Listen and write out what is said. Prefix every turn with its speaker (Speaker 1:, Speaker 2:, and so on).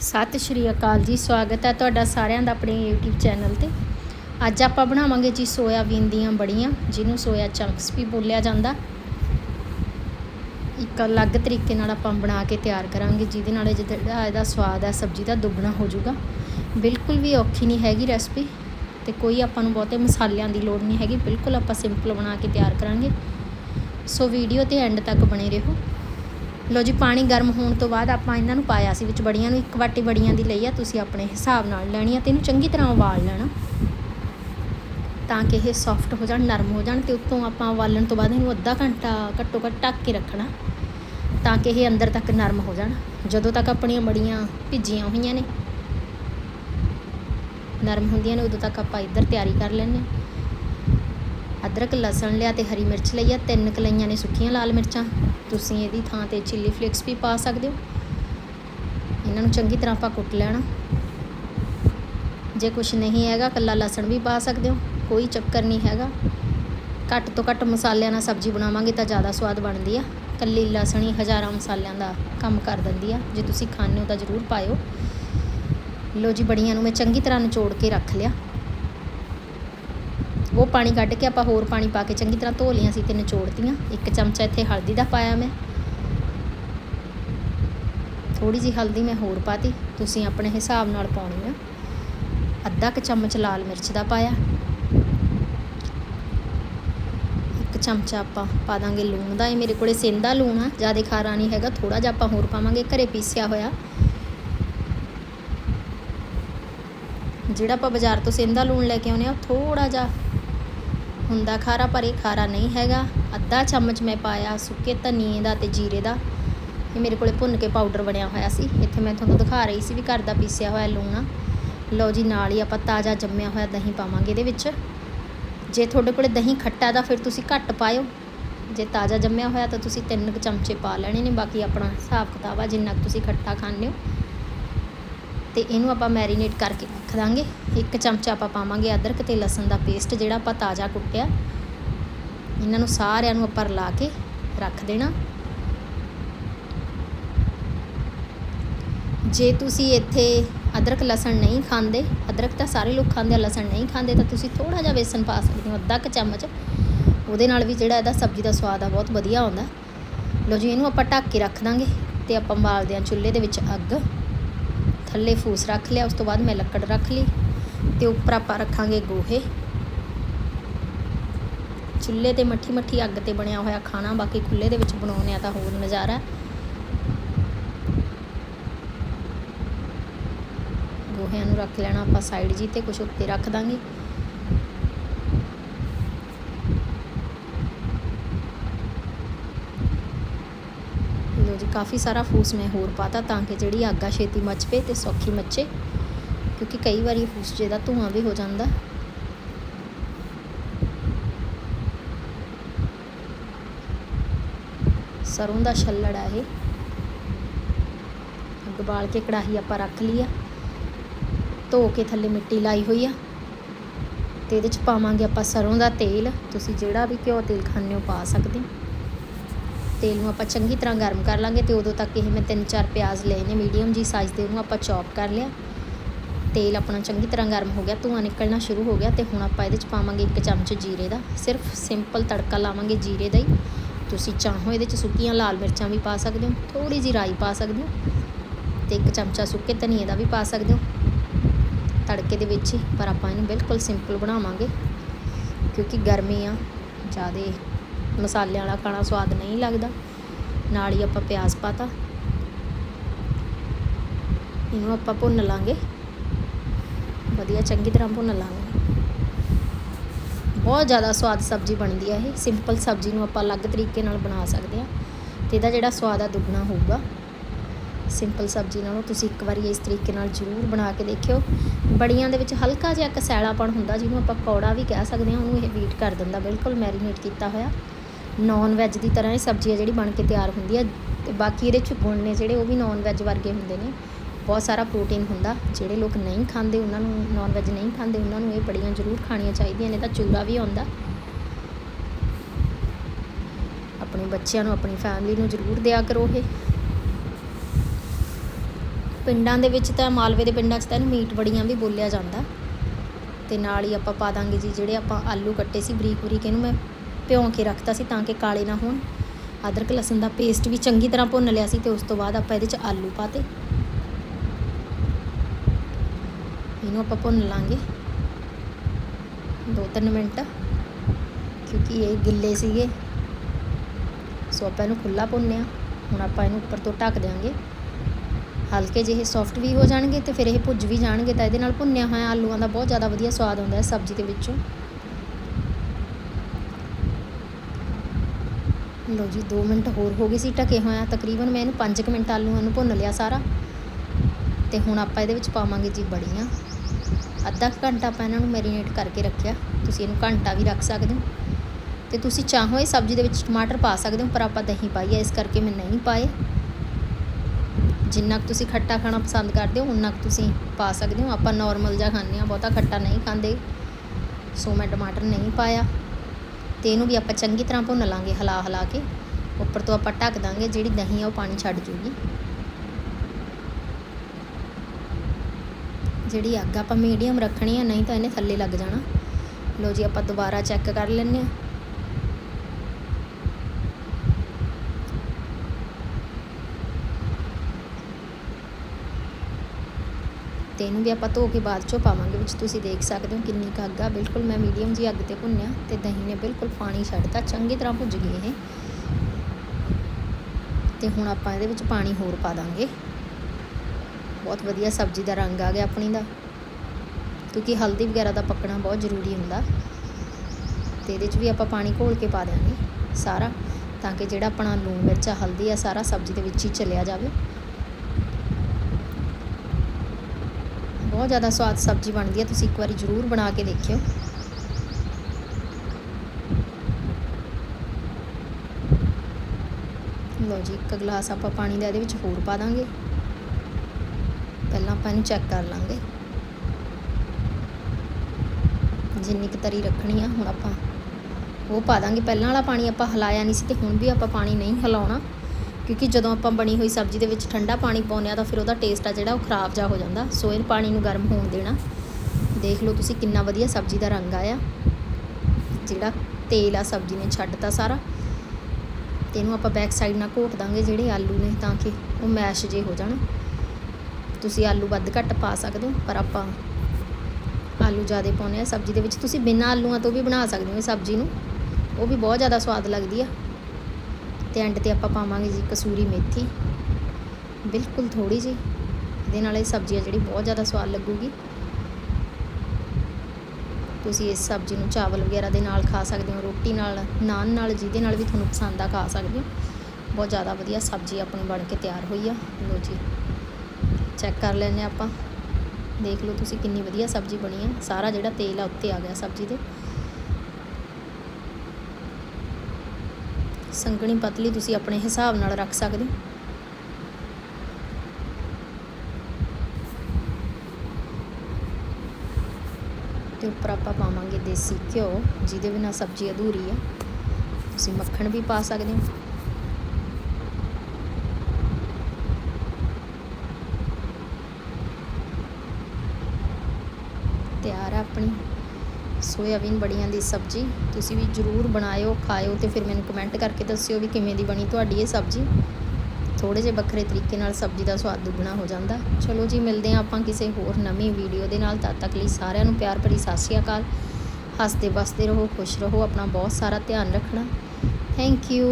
Speaker 1: ਸਤਿ ਸ਼੍ਰੀ ਅਕਾਲ ਜੀ, ਸਵਾਗਤ ਹੈ ਤੁਹਾਡਾ ਸਾਰਿਆਂ ਦਾ ਆਪਣੇ YouTube ਚੈਨਲ ਤੇ। ਅੱਜ ਆਪਾਂ ਬਣਾਵਾਂਗੇ ਜੀ ਸੋਇਆਬੀਨ ਦੀਆਂ ਬੜੀਆਂ, ਜਿਹਨੂੰ ਸੋਇਆ ਚੰਕਸ ਵੀ ਬੋਲਿਆ ਜਾਂਦਾ। ਇੱਕ ਅਲੱਗ ਤਰੀਕੇ ਨਾਲ ਆਪਾਂ ਬਣਾ ਕੇ ਤਿਆਰ ਕਰਾਂਗੇ, ਜਿਹਦੇ ਨਾਲ ਜਿਹੜਾ ਇਹਦਾ ਸਵਾਦ ਹੈ, ਸਬਜ਼ੀ ਦਾ ਦੁੱਗਣਾ ਹੋ ਜਾਊਗਾ। ਬਿਲਕੁਲ ਵੀ ਔਖੀ ਨਹੀਂ ਹੈਗੀ ਰੈਸਪੀ, ਤੇ ਕੋਈ ਆਪਾਂ ਨੂੰ ਬਹੁਤੇ ਮਸਾਲਿਆਂ ਦੀ ਲੋੜ ਨਹੀਂ ਹੈਗੀ, ਬਿਲਕੁਲ ਆਪਾਂ ਸਿੰਪਲ ਬਣਾ ਕੇ ਤਿਆਰ ਕਰਾਂਗੇ। ਸੋ ਵੀਡੀਓ ਤੇ ਐਂਡ ਤੱਕ ਬਣੇ ਰਹੋ। ਲਓ ਜੀ, ਪਾਣੀ ਗਰਮ ਹੋਣ ਤੋਂ ਬਾਅਦ ਆਪਾਂ ਇਹਨਾਂ ਨੂੰ ਪਾਇਆ ਸੀ, ਵਿੱਚ ਬੜੀਆਂ ਨੂੰ ਇੱਕ ਵਾਟੀ ਬੜੀਆਂ ਦੀ ਲਈ ਆ, ਤੁਸੀਂ ਆਪਣੇ ਹਿਸਾਬ ਨਾਲ ਲੈਣੀ ਆ ਤੇ ਇਹਨੂੰ ਚੰਗੀ ਤਰ੍ਹਾਂ ਉਬਾਲ ਲੈਣਾ। ਤਾਂ ਕਿ ਇਹ ਸੌਫਟ ਹੋ ਜਾਣ, ਨਰਮ ਹੋ ਜਾਣ ਤੇ ਉੱਤੋਂ ਆਪਾਂ ਉਬਾਲਣ ਤੋਂ ਬਾਅਦ ਇਹਨੂੰ ਅੱਧਾ ਘੰਟਾ ਘੱਟੋ ਘੱਟ ਢੱਕ ਕੇ ਰੱਖਣਾ, ਤਾਂ ਕਿ ਇਹ ਅੰਦਰ ਤੱਕ ਨਰਮ ਹੋ ਜਾਣ। ਜਦੋਂ ਤੱਕ ਆਪਣੀਆਂ ਬੜੀਆਂ ਭਿੱਜੀਆਂ ਹੋਈਆਂ ਨੇ, ਨਰਮ ਹੁੰਦੀਆਂ ਨੇ, ਉਦੋਂ ਤੱਕ ਆਪਾਂ ਇੱਧਰ ਤਿਆਰੀ ਕਰ ਲੈਂਦੇ ਹਾਂ। ਅਦਰਕ, ਲਸਣ ਲਿਆ ਤੇ ਹਰੀ ਮਿਰਚ ਲਈ ਆ। ਤਿੰਨ ਕਲਈਆਂ ਨੇ ਸੁੱਕੀਆਂ ਲਾਲ ਮਿਰਚਾਂ। ਤੁਸੀਂ ਇਹਦੀ ਥਾਂ ਤੇ ਚਿੱਲੀ ਫਲੇਕਸ ਵੀ ਪਾ ਸਕਦੇ ਹੋ। ਇਹਨਾਂ ਨੂੰ ਚੰਗੀ ਤਰ੍ਹਾਂ ਆਪਾਂ ਕੁੱਟ ਲੈਣਾ। ਜੇ ਕੁਝ ਨਹੀਂ ਹੈਗਾ ਕੱਲਾ ਲਸਣ ਵੀ ਪਾ ਸਕਦੇ ਹੋ। ਕੋਈ ਚੱਕਰ ਨਹੀਂ ਹੈਗਾ। ਘੱਟ ਤੋਂ ਘੱਟ ਮਸਾਲਿਆਂ ਨਾਲ ਸਬਜ਼ੀ ਬਣਾਵਾਂਗੇ ਤਾਂ ਜ਼ਿਆਦਾ ਸਵਾਦ ਬਣਦੀ ਆ। ਕੱਲੀ ਲਸਣ ਹੀ ਹਜ਼ਾਰਾਂ ਮਸਾਲਿਆਂ ਦਾ ਕੰਮ ਕਰ ਦਿੰਦੀ ਆ। ਜੇ ਤੁਸੀਂ ਖਾਣੇ ਹੋ ਤਾਂ ਜ਼ਰੂਰ ਪਾਇਓ। ਲੋ ਜੀ, ਬੜੀਆਂ ਨੂੰ ਮੈਂ ਚੰਗੀ ਤਰ੍ਹਾਂ ਨਿਚੋੜ ਕੇ ਰੱਖ ਲਿਆ। ਉਹ ਪਾਣੀ ਕੱਢ ਕੇ ਆਪਾਂ ਹੋਰ ਪਾਣੀ ਪਾ ਕੇ ਚੰਗੀ ਤਰ੍ਹਾਂ ਧੋ ਲਈਆਂ ਸੀ ਤੇ ਨਿਚੋੜਤੀਆਂ। ਇੱਕ ਚਮਚਾ ਇੱਥੇ ਹਲਦੀ ਦਾ ਪਾਇਆ ਮੈਂ। ਥੋੜੀ ਜੀ ਹਲਦੀ ਮੈਂ ਹੋਰ ਪਾਤੀ। ਤੁਸੀਂ ਆਪਣੇ ਹਿਸਾਬ ਨਾਲ ਪਾਉਣੀ ਆ। ਅੱਧਾ ਕੁ ਚਮਚ ਲਾਲ ਮਿਰਚ ਦਾ ਪਾਇਆ। ਇੱਕ ਚਮਚਾ ਆਪਾਂ ਪਾ ਦਾਂਗੇ ਲੂਣ ਦਾ। ਇਹ ਮੇਰੇ ਕੋਲੇ ਸੇਂਦਾ ਲੂਣ ਆ। ਜ਼ਿਆਦਾ ਖਾਰਾ ਨਹੀਂ ਹੈਗਾ। ਥੋੜਾ ਜਿਹਾ ਆਪਾਂ ਹੋਰ ਪਾਵਾਂਗੇ। ਘਰੇ ਪੀਸਿਆ ਹੋਇਆ। ਜਿਹੜਾ ਆਪਾਂ ਬਾਜ਼ਾਰ ਤੋਂ ਸੇਂਦਾ ਲੂਣ ਲੈ ਕੇ ਆਉਨੇ ਆ ਥੋੜਾ ਜਿਹਾ ਹੁੰਦਾ ਖਾਰਾ, ਪਰ ਇਹ ਖਾਰਾ ਨਹੀਂ ਹੈਗਾ। ਅੱਧਾ ਚਮਚ ਮੈਂ ਪਾਇਆ ਸੁੱਕੇ ਧਨੀਏ ਦਾ ਤੇ ਜੀਰੇ ਦਾ। ਇਹ ਮੇਰੇ ਕੋਲੇ ਭੁੰਨ ਕੇ ਪਾਊਡਰ ਬਣਿਆ ਹੋਇਆ ਸੀ। ਇੱਥੇ ਮੈਂ ਤੁਹਾਨੂੰ ਦਿਖਾ ਰਹੀ ਸੀ ਵੀ ਘਰ ਦਾ ਪੀਸਿਆ ਹੋਇਆ ਲੂਣਾ। ਲਓ ਜੀ, ਨਾਲ ਹੀ ਆਪਾਂ ਤਾਜ਼ਾ ਜੰਮਿਆ ਹੋਇਆ ਦਹੀਂ ਪਾਵਾਂਗੇ ਇਹਦੇ ਵਿੱਚ। ਜੇ ਤੁਹਾਡੇ ਕੋਲੇ ਦਹੀਂ ਖੱਟਾ ਦਾ, ਫਿਰ ਤੁਸੀਂ ਘੱਟ ਪਾਇਓ। ਜੇ ਤਾਜ਼ਾ ਜੰਮਿਆ ਹੋਇਆ, ਤਾਂ ਤੁਸੀਂ ਤਿੰਨ ਕੁ ਚਮਚੇ ਪਾ ਲੈਣੇ ਨੇ। ਬਾਕੀ ਆਪਣਾ ਹਿਸਾਬ ਕਿਤਾਬ ਆ, ਜਿੰਨਾ ਕੁ ਤੁਸੀਂ ਖੱਟਾ ਖਾਂਦੇ ਹੋ। ਤੇ ਇਹਨੂੰ ਆਪਾਂ ਮੈਰੀਨੇਟ ਕਰਕੇ ਰੱਖ ਦਾਂਗੇ ਇੱਕ ਚਮਚਾ ਆਪਾਂ ਪਾਵਾਂਗੇ ਅਦਰਕ ਤੇ ਲਸਣ ਦਾ ਪੇਸਟ ਜਿਹੜਾ ਆਪਾਂ ਤਾਜ਼ਾ ਕੁੱਟਿਆ। ਇਹਨਾਂ ਨੂੰ ਸਾਰਿਆਂ ਨੂੰ ਆਪਾਂ ਰਲਾ ਕੇ ਰੱਖ ਦੇਣਾ। ਜੇ ਤੁਸੀਂ ਇੱਥੇ ਅਦਰਕ ਲਸਣ ਨਹੀਂ ਖਾਂਦੇ, ਅਦਰਕ ਤਾਂ ਸਾਰੇ ਲੋਕ ਖਾਂਦੇ ਆ, ਲਸਣ ਨਹੀਂ ਖਾਂਦੇ, ਤਾਂ ਤੁਸੀਂ ਥੋੜਾ ਜਿਹਾ ਬੇਸਨ ਪਾ ਸਕਦੇ ਹੋ, ਅੱਧਾ ਕੁ ਚਮਚ। ਉਹਦੇ ਨਾਲ ਵੀ ਜਿਹੜਾ ਇਹਦਾ ਸਬਜ਼ੀ ਦਾ ਸਵਾਦ ਆ, ਬਹੁਤ ਵਧੀਆ ਆਉਂਦਾ। ਲੋ ਜੀ, ਇਹਨੂੰ ਆਪਾਂ ਢੱਕ ਕੇ ਰੱਖ ਦਾਂਗੇ ਤੇ ਆਪਾਂ ਬਾਲਦੇ ਆ ਚੁੱਲ੍ਹੇ ਦੇ ਵਿੱਚ ਅੱਗ। ਥੱਲੇ ਫੂਸ ਰੱਖ ਲਿਆ, ਉਸ ਤੋਂ ਬਾਅਦ ਮੈਂ ਲੱਕੜ ਰੱਖ ਲਈ ਤੇ ਉੱਪਰ ਆਪਾਂ ਰੱਖਾਂਗੇ ਗੋਹੇ। ਚੁੱਲ੍ਹੇ ਤੇ ਮੱਠੀ ਮੱਠੀ ਅੱਗ ਤੇ ਬਣਿਆ ਹੋਇਆ ਖਾਣਾ, ਬਾਕੀ ਖੁੱਲੇ ਦੇ ਵਿੱਚ ਬਣਾਉਣੇ ਆ ਤਾਂ ਹੋਰ ਨਜ਼ਾਰਾ। ਗੋਹਿਆਂ ਨੂੰ ਰੱਖ ਲੈਣਾ ਆਪਾਂ ਸਾਈਡ ਜੀ ਤੇ ਕੁਝ ਉੱਤੇ ਰੱਖ ਦਾਂਗੇ। ਲੋ ਜੀ, ਕਾਫੀ ਸਾਰਾ ਫੂਸ ਮੈਂ ਹੋਰ ਪਾਤਾ ਤਾਂ ਕਿ ਜਿਹੜੀ ਅੱਗ ਆ ਛੇਤੀ ਮੱਚ ਪਏ ਤੇ ਸੌਖੀ ਮੱਚੇ, ਕਿਉਂਕਿ ਕਈ ਵਾਰੀ ਫੂਸ ਜਿਹਦਾ ਧੂਆਂ ਵੀ ਹੋ ਜਾਂਦਾ। ਸਰੋਂ ਦਾ ਛੱਲੜ ਆ ਇਹ। ਅੱਗ ਬਾਲ ਕੇ ਕੜਾਹੀ ਆਪਾਂ ਰੱਖ ਲਈ ਆ। ਧੋ ਕੇ ਥੱਲੇ ਮਿੱਟੀ ਲਾਈ ਹੋਈ ਆ। ਤੇ ਇਹਦੇ ਚ ਪਾਵਾਂਗੇ ਆਪਾਂ ਸਰੋਂ ਦਾ ਤੇਲ। ਤੁਸੀਂ ਜਿਹੜਾ ਵੀ ਘਿਓ ਤੇਲ ਖਾਂਦੇ ਹੋ ਪਾ ਸਕਦੇ ਹੋ। ਤੇਲ ਨੂੰ ਆਪਾਂ ਚੰਗੀ ਤਰ੍ਹਾਂ ਗਰਮ ਕਰ ਲਾਂਗੇ ਤੇ ਉਦੋਂ ਤੱਕ ਇਹ ਮੈਂ ਤਿੰਨ ਚਾਰ ਪਿਆਜ਼ ਲਏ ਨੇ ਮੀਡੀਅਮ ਜੀ ਸਾਈਜ਼ ਦੇ, ਉਹਨੂੰ ਆਪਾਂ ਚੌਪ ਕਰ ਲਿਆ। ਤੇਲ ਆਪਣਾ ਚੰਗੀ ਤਰ੍ਹਾਂ ਗਰਮ ਹੋ ਗਿਆ, ਧੂਆਂ ਨਿਕਲਣਾ ਸ਼ੁਰੂ ਹੋ ਗਿਆ ਤੇ ਹੁਣ ਆਪਾਂ ਇਹਦੇ ਚ ਪਾਵਾਂਗੇ ਇੱਕ ਚਮਚ ਜੀਰੇ ਦਾ। ਸਿਰਫ ਸਿੰਪਲ ਤੜਕਾ ਲਾਵਾਂਗੇ ਜੀਰੇ ਦਾ ਹੀ। ਤੁਸੀਂ ਚਾਹੋ ਇਹਦੇ ਚ ਸੁੱਕੀਆਂ ਲਾਲ ਮਿਰਚਾਂ ਵੀ ਪਾ ਸਕਦੇ ਹੋ ਥੋੜੀ ਜਿਹੀ ਰਾਈ ਪਾ ਸਕਦੇ ਹੋ ਤੇ ਇੱਕ ਚਮਚਾ ਸੁੱਕੇ ਧਨੀਏ ਦਾ ਵੀ ਪਾ ਸਕਦੇ ਹੋ। ਤੜਕੇ ਦੇ ਵਿੱਚ ਹੀ, ਪਰ ਆਪਾਂ ਇਹਨੂੰ ਬਿਲਕੁਲ ਸਿੰਪਲ ਬਣਾਵਾਂਗੇ ਕਿਉਂਕਿ ਗਰਮੀ ਆ, ਜ਼ਿਆਦਾ ਮਸਾਲਿਆਂ ਵਾਲਾ ਖਾਣਾ ਸਵਾਦ ਨਹੀਂ ਲੱਗਦਾ। ਨਾਲ ਹੀ ਆਪਾਂ ਪਿਆਜ਼ ਪਾਤਾ। ਇਹਨੂੰ ਆਪਾਂ ਭੁੰਨ ਲਾਂਗੇ। ਵਧੀਆ ਚੰਗੀ ਤਰ੍ਹਾਂ ਭੁੰਨ ਲਾਂਗੇ। ਬਹੁਤ ਜ਼ਿਆਦਾ ਸਵਾਦ ਸਬਜ਼ੀ ਬਣਦੀ ਹੈ ਇਹ। ਸਿੰਪਲ ਸਬਜ਼ੀ ਨੂੰ ਆਪਾਂ ਅਲੱਗ ਤਰੀਕੇ ਨਾਲ ਬਣਾ ਸਕਦੇ ਆ। ਤੇ ਇਹਦਾ ਜਿਹੜਾ ਸਵਾਦ ਆ, ਦੁੱਗਣਾ ਹੋਊਗਾ। ਸਿੰਪਲ ਸਬਜ਼ੀ ਨਾਲੋਂ ਤੁਸੀਂ ਇੱਕ ਵਾਰੀ ਇਸ ਤਰੀਕੇ ਨਾਲ ਜ਼ਰੂਰ ਬਣਾ ਕੇ ਦੇਖਿਓ। ਬੜੀਆਂ ਦੇ ਵਿੱਚ ਹਲਕਾ ਜਿਹਾ ਕਸੈਲਾਪਣ ਹੁੰਦਾ, ਜਿਹਨੂੰ ਆਪਾਂ ਕੌੜਾ ਵੀ ਕਹਿ ਸਕਦੇ ਹਾਂ ਉਹਨੂੰ ਇਹ ਵੀਟ ਕਰ ਦਿੰਦਾ। ਬਿਲਕੁਲ ਮੈਰੀਨੇਟ ਕੀਤਾ ਹੋਇਆ। ਨੌਨ ਵੈਜ ਦੀ ਤਰ੍ਹਾਂ ਇਹ ਸਬਜ਼ੀ ਹੈ ਜਿਹੜੀ ਬਣ ਕੇ ਤਿਆਰ ਹੁੰਦੀ ਹੈ ਤੇ ਬਾਕੀ ਇਹਦੇ ਚ ਗੁਣ ਨੇ ਜਿਹੜੇ ਉਹ ਵੀ ਨੌਨ ਵੈਜ ਵਰਗੇ ਹੁੰਦੇ ਨੇ। ਬਹੁਤ ਸਾਰਾ ਪ੍ਰੋਟੀਨ ਹੁੰਦਾ, ਜਿਹੜੇ ਲੋਕ ਨਹੀਂ ਖਾਂਦੇ ਉਹਨਾਂ ਨੂੰ ਨੌਨ ਵੈਜ ਨਹੀਂ ਖਾਂਦੇ ਉਹਨਾਂ ਨੂੰ ਇਹ ਬੜੀਆਂ ਜ਼ਰੂਰ ਖਾਣੀਆਂ ਚਾਹੀਦੀਆਂ ਨੇ, ਤਾਂ ਚੂਰਾ ਵੀ ਆਉਂਦਾ। ਆਪਣੇ ਬੱਚਿਆਂ ਨੂੰ, ਆਪਣੀ ਫੈਮਿਲੀ ਨੂੰ ਜ਼ਰੂਰ ਦਿਆ ਕਰੋ ਇਹ। ਪਿੰਡਾਂ ਦੇ ਵਿੱਚ ਤਾਂ, ਮਾਲਵੇ ਦੇ ਪਿੰਡਾਂ 'ਚ ਤਾਂ ਇਹਨੂੰ ਮੀਟ ਬੜੀਆਂ ਵੀ ਬੋਲਿਆ ਜਾਂਦਾ। ਤੇ ਨਾਲ ਹੀ ਆਪਾਂ ਪਾ ਦਾਂਗੇ ਜੀ, ਜਿਹੜੇ ਆਪਾਂ ਆਲੂ ਕੱਟੇ ਸੀ ਬਰੀਕ ਬਰੀਕ ਇਹਨੂੰ ਮੈਂ ਭਿਉਂ ਕੇ ਰੱਖਤਾ ਸੀ ਤਾਂ ਕਿ ਕਾਲੇ ਨਾ ਹੋਣ। ਅਦਰਕ, ਲਸਣ ਦਾ ਪੇਸਟ ਵੀ ਚੰਗੀ ਤਰ੍ਹਾਂ ਭੁੰਨ ਲਿਆ ਸੀ ਤੇ ਉਸ ਤੋਂ ਬਾਅਦ ਆਪਾਂ ਇਹਦੇ 'ਚ ਆਲੂ ਪਾਤੇ। ਇਹਨੂੰ ਆਪਾਂ ਭੁੰਨ ਲਾਂਗੇ। 2-3 ਮਿੰਟ, ਕਿਉਂਕਿ ਇਹ ਗਿੱਲੇ ਸੀਗੇ। ਸੋ ਆਪਾਂ ਇਹਨੂੰ ਖੁੱਲਾ ਭੁੰਨਿਆ। ਹੁਣ ਆਪਾਂ ਇਹਨੂੰ ਉੱਪਰ ਤੋਂ ਢੱਕ ਦਿਆਂਗੇ। ਹਲਕੇ ਜਿਹੇ ਸੌਫਟ ਵੀ ਹੋ ਜਾਣਗੇ ਤੇ ਫਿਰ ਇਹ ਭੁੱਜ ਵੀ ਜਾਣਗੇ ਤਾਂ ਇਹਦੇ ਨਾਲ ਭੁੰਨਿਆ ਹੋਇਆ ਆਲੂਆਂ ਦਾ ਬਹੁਤ ਜ਼ਿਆਦਾ ਵਧੀਆ ਸਵਾਦ ਆਉਂਦਾ ਹੈ ਸਬਜ਼ੀ ਦੇ ਵਿੱਚੋਂ। ਲੋ ਜੀ 2 ਮਿੰਟ ਹੋਰ ਹੋ ਗਏ ਸੀ, ਢਕੇ ਹੋਇਆ ਤਕਰੀਬਨ ਮੈਂ ਇਹਨੂੰ 5 ਮਿੰਟ ਆਲੂਆਂ ਨੂੰ ਭੁੰਨ ਲਿਆ ਸਾਰਾ। ਤੇ ਹੁਣ ਆਪਾਂ ਇਹਦੇ ਵਿੱਚ ਪਾਵਾਂਗੇ ਜੀ ਬੜੀਆਂ। ਅੱਧਾ ਕੁ ਘੰਟਾ ਆਪਾਂ ਇਹਨਾਂ ਨੂੰ ਮੈਰੀਨੇਟ ਕਰਕੇ ਰੱਖਿਆ। ਤੁਸੀਂ ਇਹਨੂੰ ਘੰਟਾ ਵੀ ਰੱਖ ਸਕਦੇ ਹੋ। ਤੇ ਤੁਸੀਂ ਚਾਹੋ ਇਹ ਸਬਜ਼ੀ ਦੇ ਵਿੱਚ ਟਮਾਟਰ ਪਾ ਸਕਦੇ ਹੋ, ਪਰ ਆਪਾਂ ਦਹੀਂ ਪਾਈ ਹੈ ਇਸ ਕਰਕੇ ਮੈਂ ਨਹੀਂ ਪਾਏ। ਜਿੰਨਾ ਕੁ ਤੁਸੀਂ ਖੱਟਾ ਖਾਣਾ ਪਸੰਦ ਕਰਦੇ ਹੋ ਉਨਾ ਕੁ ਤੁਸੀਂ ਪਾ ਸਕਦੇ ਹੋ। ਆਪਾਂ ਨਾਰਮਲ ਜਿਹਾ ਖਾਂਦੇ ਹਾਂ, ਬਹੁਤਾ ਖੱਟਾ ਨਹੀਂ ਖਾਂਦੇ। ਸੋ ਮੈਂ ਟਮਾਟਰ ਨਹੀਂ ਪਾਇਆ। ਤੇ ਇਹਨੂੰ ਵੀ ਆਪਾਂ ਚੰਗੀ ਤਰ੍ਹਾਂ ਭੁੰਨ ਲਾਂਗੇ ਹਿਲਾ ਹਿਲਾ ਕੇ। ਉੱਪਰ ਤੋਂ ਆਪਾਂ ਢੱਕ ਦਾਂਗੇ, ਜਿਹੜੀ ਦਹੀਂ ਆ ਉਹ ਪਾਣੀ ਛੱਡ ਜੂਗੀ। ਜਿਹੜੀ ਅੱਗ ਆਪਾਂ ਮੀਡੀਅਮ ਰੱਖਣੀ ਆ, ਨਹੀਂ ਤਾਂ ਇਹਨੇ ਥੱਲੇ ਲੱਗ ਜਾਣਾ। ਲੋ ਜੀ, ਆਪਾਂ ਦੁਬਾਰਾ ਚੈੱਕ ਕਰ ਲੈਂਦੇ ਆ। ਤੇ ਇਹਨੂੰ ਵੀ ਆਪਾਂ ਧੋ ਕੇ ਬਾਅਦ ਚੋਂ ਪਾਵਾਂਗੇ, ਵਿੱਚ ਤੁਸੀਂ ਦੇਖ ਸਕਦੇ ਹੋ ਕਿੰਨੀ ਕੁ ਅੱਗ ਆ। ਬਿਲਕੁਲ ਮੈਂ ਮੀਡੀਅਮ ਜੀ ਅੱਗ ਤੇ ਭੁੰਨਿਆ ਤੇ ਦਹੀਂ ਨੇ ਬਿਲਕੁਲ ਪਾਣੀ ਛੱਡਤਾ, ਚੰਗੀ ਤਰ੍ਹਾਂ ਭੁੱਜ ਗਈ ਇਹ। ਤੇ ਹੁਣ ਆਪਾਂ ਇਹਦੇ ਵਿੱਚ ਪਾਣੀ ਹੋਰ ਪਾ ਦਾਂਗੇ। ਬਹੁਤ ਵਧੀਆ ਸਬਜ਼ੀ ਦਾ ਰੰਗ ਆ ਗਿਆ ਆਪਣੀ ਦਾ, ਕਿਉਂਕਿ ਹਲਦੀ ਵਗੈਰਾ ਦਾ ਪੱਕਣਾ ਬਹੁਤ ਜ਼ਰੂਰੀ ਹੁੰਦਾ। ਤੇ ਇਹਦੇ 'ਚ ਵੀ ਆਪਾਂ ਪਾਣੀ ਘੋਲ ਕੇ ਪਾ ਦਿਆਂਗੇ ਸਾਰਾ, ਤਾਂ ਕਿ ਜਿਹੜਾ ਆਪਣਾ ਲੂਣ ਮਿਰਚ ਆ, ਹਲਦੀ ਆ, ਸਾਰਾ ਸਬਜ਼ੀ ਦੇ ਵਿੱਚ ਹੀ ਚਲਿਆ ਜਾਵੇ। ਬਹੁਤ ਜ਼ਿਆਦਾ ਸਵਾਦ ਸਬਜ਼ੀ ਬਣਦੀ ਹੈ, ਤੁਸੀਂ ਇੱਕ ਵਾਰੀ ਜ਼ਰੂਰ ਬਣਾ ਕੇ ਦੇਖਿਓ। ਲਓ ਜੀ, ਇੱਕ ਗਲਾਸ ਆਪਾਂ ਪਾਣੀ ਦਾ ਇਹਦੇ ਵਿੱਚ ਹੋਰ ਪਾ ਦਾਂਗੇ। ਪਹਿਲਾਂ ਆਪਾਂ ਇਹਨੂੰ ਚੈੱਕ ਕਰ ਲਾਂਗੇ। ਜਿੰਨੀ ਕੁ ਤਰੀ ਰੱਖਣੀ ਆ, ਹੁਣ ਆਪਾਂ ਉਹ ਪਾ ਦਾਂਗੇ। ਪਹਿਲਾਂ ਵਾਲਾ ਪਾਣੀ ਆਪਾਂ ਹਿਲਾਇਆ ਨਹੀਂ ਸੀ ਤੇ ਹੁਣ ਵੀ ਆਪਾਂ ਪਾਣੀ ਨਹੀਂ ਹਿਲਾਉਣਾ। ਕਿਉਂਕਿ ਜਦੋਂ ਆਪਾਂ ਬਣੀ ਹੋਈ ਸਬਜ਼ੀ ਦੇ ਵਿੱਚ ਠੰਡਾ ਪਾਣੀ ਪਾਉਂਦੇ ਆ ਤਾਂ ਫਿਰ ਉਹਦਾ ਟੇਸਟ ਆ ਜਿਹੜਾ ਉਹ ਖਰਾਬ ਜਾ ਹੋ ਜਾਂਦਾ। ਸੋ ਇਹ ਪਾਣੀ ਨੂੰ ਗਰਮ ਹੋਣ ਦੇਣਾ। ਦੇਖ ਲਓ ਤੁਸੀਂ ਕਿੰਨਾ ਵਧੀਆ ਸਬਜ਼ੀ ਦਾ ਰੰਗ ਆਇਆ। ਜਿਹੜਾ ਤੇਲ ਆ ਸਬਜ਼ੀ ਨੇ ਛੱਡਤਾ ਸਾਰਾ। ਤੇ ਇਹਨੂੰ ਆਪਾਂ ਬੈਕ ਸਾਈਡ ਨਾਲ ਘੋਟ ਦਾਂਗੇ ਜਿਹੜੇ ਆਲੂ ਨੇ ਤਾਂ ਕਿ ਉਹ ਮੈਸ਼ ਜੇ ਹੋ ਜਾਣ। ਤੁਸੀਂ ਆਲੂ ਵੱਧ ਘੱਟ ਪਾ ਸਕਦੇ ਹੋ, ਪਰ ਆਪਾਂ ਆਲੂ ਜ਼ਿਆਦਾ ਪਾਉਨੇ ਆ ਸਬਜ਼ੀ ਦੇ ਵਿੱਚ। ਤੁਸੀਂ ਬਿਨਾਂ ਆਲੂਆਂ ਤੋਂ ਵੀ ਬਣਾ ਸਕਦੇ ਹੋ ਇਹ ਸਬਜ਼ੀ ਨੂੰ। ਉਹ ਵੀ ਬਹੁਤ ਜ਼ਿਆਦਾ ਸਵਾਦ ਲੱਗਦੀ ਆ। ਤੇ ਐਂਡ ਤੇ ਆਪਾਂ ਪਾਵਾਂਗੇ ਜੀ ਕਸੂਰੀ ਮੇਥੀ। ਬਿਲਕੁਲ ਥੋੜੀ ਜੀ ਇਹਦੇ ਨਾਲ ਇਹ ਸਬਜ਼ੀ ਆ ਜਿਹੜੀ ਬਹੁਤ ਜ਼ਿਆਦਾ ਸਵਾਦ ਲੱਗੂਗੀ। ਤੁਸੀਂ ਇਸ ਸਬਜ਼ੀ ਨੂੰ ਚਾਵਲ ਵਗੈਰਾ ਦੇ ਨਾਲ ਖਾ ਸਕਦੇ ਹੋ, ਰੋਟੀ ਨਾਲ, ਨਾਨ ਨਾਲ, ਜਿਹਦੇ ਨਾਲ ਵੀ ਤੁਹਾਨੂੰ ਪਸੰਦ ਆ, ਖਾ ਸਕਦੇ ਹੋ। ਬਹੁਤ ਜ਼ਿਆਦਾ ਵਧੀਆ ਸਬਜ਼ੀ ਆਪਣੀ ਬਣ ਕੇ ਤਿਆਰ ਹੋਈ ਆ। ਲੋ ਜੀ ਚੈੱਕ ਕਰ ਲੈਨੇ ਆਪਾਂ। ਦੇਖ ਲਓ ਤੁਸੀਂ ਕਿੰਨੀ ਵਧੀਆ ਸਬਜ਼ੀ ਬਣੀ ਆ। ਸਾਰਾ ਜਿਹੜਾ ਤੇਲ ਆ, ਉੱਤੇ ਆ ਗਿਆ ਸਬਜ਼ੀ ਦੇ। ਸੰਘਣੀ ਪਤਲੀ ਤੁਸੀਂ ਆਪਣੇ ਹਿਸਾਬ ਨਾਲ ਰੱਖ ਸਕਦੇ ਹੋ। ਤੇ ਉੱਪਰ ਆਪਾਂ ਪਾਵਾਂਗੇ ਦੇਸੀ ਘਿਓ, ਜਿਹਦੇ ਬਿਨਾ ਸਬਜ਼ੀ ਅਧੂਰੀ ਹੈ। ਤੁਸੀਂ ਮੱਖਣ ਵੀ ਪਾ ਸਕਦੇ ਹੋ। ਤਿਆਰ ਆ ਆਪਣੀ। ਸੋਇਆਬੀਨ ਬੜੀਆਂ ਦੀ ਸਬਜ਼ੀ ਤੁਸੀਂ ਵੀ ਜਰੂਰ ਬਣਾਇਓ, ਖਾਇਓ ਤੇ ਫਿਰ ਮੈਨੂੰ ਕਮੈਂਟ ਕਰਕੇ ਦੱਸਿਓ ਵੀ ਕਿਵੇਂ ਦੀ ਬਣੀ ਤੁਹਾਡੀ ਇਹ ਸਬਜ਼ੀ। ਥੋੜੇ ਜਿਹੇ ਵੱਖਰੇ ਤਰੀਕੇ ਨਾਲ ਸਬਜ਼ੀ ਦਾ ਸਵਾਦ ਦੁੱਗਣਾ ਹੋ ਜਾਂਦਾ। ਚਲੋ ਜੀ, ਮਿਲਦੇ ਹਾਂ ਆਪਾਂ ਕਿਸੇ ਹੋਰ ਨਵੀਂ ਵੀਡੀਓ ਦੇ ਨਾਲ। ਤਦ ਤੱਕ ਲਈ ਸਾਰਿਆਂ ਨੂੰ ਪਿਆਰ ਭਰੀ ਸਤਿ ਸ਼੍ਰੀ ਅਕਾਲ। ਹੱਸਦੇ ਵਸਦੇ ਰਹੋ, ਖੁਸ਼ ਰਹੋ, ਆਪਣਾ ਬਹੁਤ ਸਾਰਾ ਧਿਆਨ ਰੱਖਣਾ। Thank you